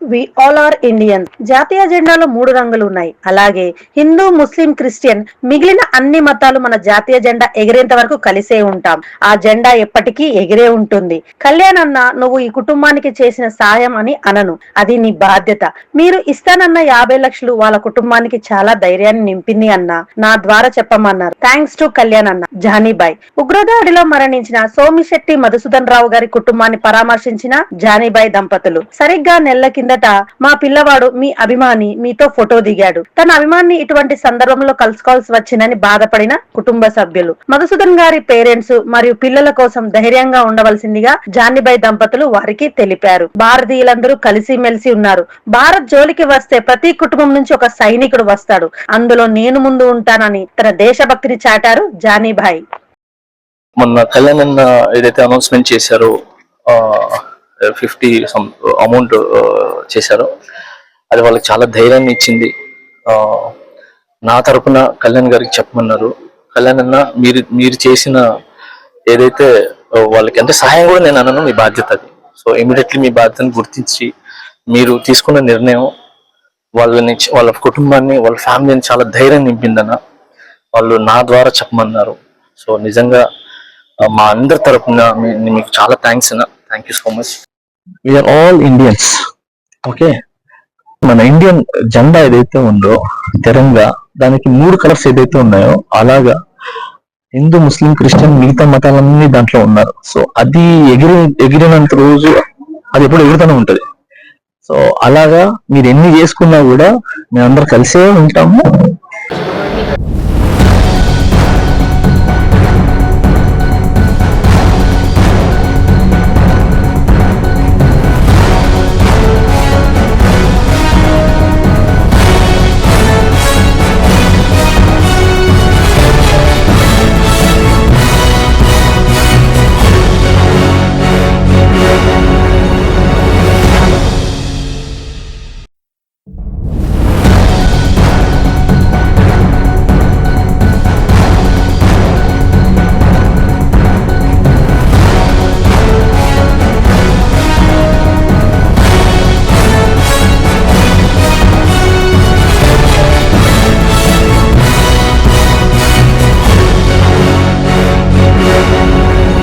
We all are Indian జాతీయ జెండాలో మూడు రంగులు ఉన్నాయి అలాగే హిందూ ముస్లిం క్రిస్టియన్ మిగిలిన అన్ని మతాలు మన జాతీయ జెండా ఎగిరేంత వరకు కలిసే ఉంటాం. ఆ జెండా ఎప్పటికీ ఎగిరే ఉంటుంది. కళ్యాణ్ అన్న నువ్వు ఈ కుటుంబానికి చేసిన సాయం అని అనను. అది నీ బాధ్యత. మీరు ఇస్తానన్న యాభై లక్షలు వాళ్ళ కుటుంబానికి చాలా ధైర్యాన్ని నింపింది అన్న. నా ద్వారా చెప్పమన్నారు. థ్యాంక్స్ టు కళ్యాణ్ అన్న జానీబాయ్. ఉగ్రదాడిలో మరణించిన సోమిశెట్టి మధుసూదన్ రావు గారి కుటుంబాన్ని పరామర్శించిన జానీబాయ్ దంపతులు. సరిగ్గా నెలల కిందట మా పిల్లవాడు మీ అభిమాని మీతో ఫోటో దిగాడు. తన అభిమాని ఇటువంటి సందర్భంలో కలుసుకోవాల్సి వచ్చిందని బాధపడిన కుటుంబ సభ్యులు. మధుసూదన్ గారి పేరెంట్స్ మరియు పిల్లల కోసం ధైర్యంగా ఉండవలసిందిగా జానీబాయ్ దంపతులు వారికి తెలిపారు. భారతీయులందరూ కలిసి మెలిసి ఉన్నారు. భారత్ జోలికి వస్తే ప్రతి కుటుంబం నుంచి ఒక సైనికుడు వస్తాడు. అందులో నేను ముందు ఉంటానని తన దేశభక్తిని చాటారు జానీభాయ్ మొన్న కళ్యాణ్ ఏదైతే అనౌన్స్మెంట్ చేశారో ఫిఫ్టీ సమ్ అమౌంట్ చేశారు. అది వాళ్ళకి చాలా ధైర్యాన్ని ఇచ్చింది. నా తరపున కళ్యాణ్ గారికి చెప్పమన్నారు. కళ్యాణ్ అన్న మీరు మీరు చేసిన ఏదైతే వాళ్ళకి అంటే సహాయం కూడా నేను అన్నాను మీ బాధ్యత అది. సో ఇమీడియట్లీ మీ బాధ్యతను గుర్తించి మీరు తీసుకున్న నిర్ణయం వాళ్ళని వాళ్ళ కుటుంబాన్ని వాళ్ళ ఫ్యామిలీని చాలా ధైర్యం నింపిందన్న వాళ్ళు నా ద్వారా చెప్పమన్నారు. సో నిజంగా మా అందరి తరపున మీకు చాలా థ్యాంక్స్ అన్న. Thank you so much we are all Indians okay మన ఇండియన్ జెండా ఏదైతే ఉందో తెరంగా దానికి మూడు కలర్స్ ఏదైతే ఉన్నాయో అలాగా హిందూ ముస్లిం క్రిస్టియన్ మిగతా మతాలన్నీ దాంట్లో ఉన్నారు. సో అది ఎగిరి ఎగిరినంత రోజు అది ఎప్పుడు ఎగురుతూనే ఉంటది. సో అలాగా మీరు ఎన్ని చేసుకున్నా కూడా మేమందరం కలిసే ఉంటాము.